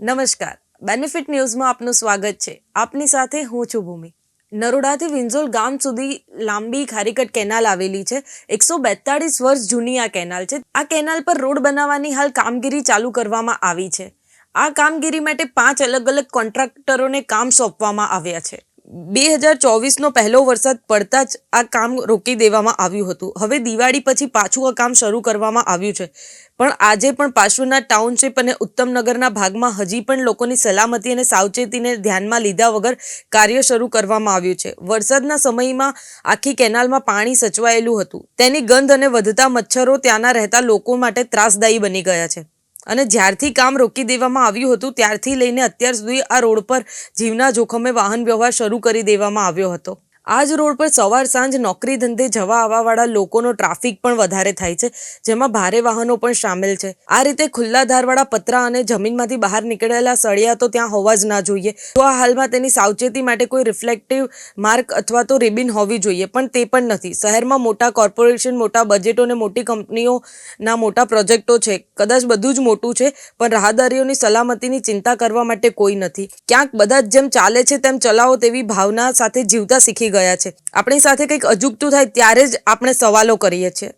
નમસ્કાર. બેનિફિટ ન્યૂઝમાં આપનું સ્વાગત છે. આપની સાથે હું છું ભૂમિ. નરોડાથી વિંઝોલ ગામ સુધી લાંબી ખારીકટ કેનાલ આવેલી છે. એકસો બેતાળીસ વર્ષ જૂની આ કેનાલ છે. આ કેનાલ પર રોડ બનાવવાની હાલ કામગીરી ચાલુ કરવામાં આવી છે. આ કામગીરી માટે પાંચ અલગ અલગ કોન્ટ્રાક્ટરોને કામ સોંપવામાં આવ્યા છે. બે હજાર ચોવીસનો પહેલો વરસાદ પડતા જ આ કામ રોકી દેવામાં આવ્યું હતું. હવે દિવાળી પછી પાછું આ કામ શરૂ કરવામાં આવ્યું છે. પણ આજે પણ પાર્શ્વનાથ ટાઉનશીપ અને ઉત્તમનગરના ભાગમાં હજી પણ લોકોની સલામતી અને સાવચેતીને ધ્યાનમાં લીધા વગર કાર્ય શરૂ કરવામાં આવ્યું છે. વરસાદના સમયમાં આખી કેનાલમાં પાણી સચવાયેલું હતું. તેની ગંધ અને વધતા મચ્છરો ત્યાંના રહેતા લોકો માટે ત્રાસદાયી બની ગયા છે. અને જ્યારથી કામ રોકી દેવામાં આવ્યું હતું, ત્યારથી લઈને અત્યાર સુધી આ રોડ પર જીવના જોખમે વાહન વ્યવહાર શરૂ કરી દેવામાં આવ્યો હતો. આ જ રોડ પર સવાર સાંજ નોકરી ધંધે જવા આવવાવાળા લોકોનો ટ્રાફિક પણ વધારે થાય છે, જેમાં ભારે વાહનો પણ સામેલ છે. આ રીતે ખુલ્લા ધારવાળા પતરા અને જમીનમાંથી બહાર નીકળેલા સળિયા તો ત્યાં હોવા જ ના જોઈએ. તો આ હાલમાં તેની સાવચેતી માટે કોઈ રિફ્લેક્ટિવ માર્ક અથવા તો રિબિન હોવી જોઈએ, પણ તે પણ નથી. શહેરમાં મોટા કોર્પોરેશન, મોટા બજેટો અને મોટી કંપનીઓના મોટા પ્રોજેક્ટો છે. કદાચ બધું જ મોટું છે, પણ રાહદારીઓની સલામતીની ચિંતા કરવા માટે કોઈ નથી. ક્યાંક બધા જ જેમ ચાલે છે તેમ ચલાવો તેવી ભાવના સાથે જીવતા શીખી ગયા છે. આપણી સાથે કંઈક અજુગતું થાય ત્યારે જ આપણે સવાલો કરીએ છીએ.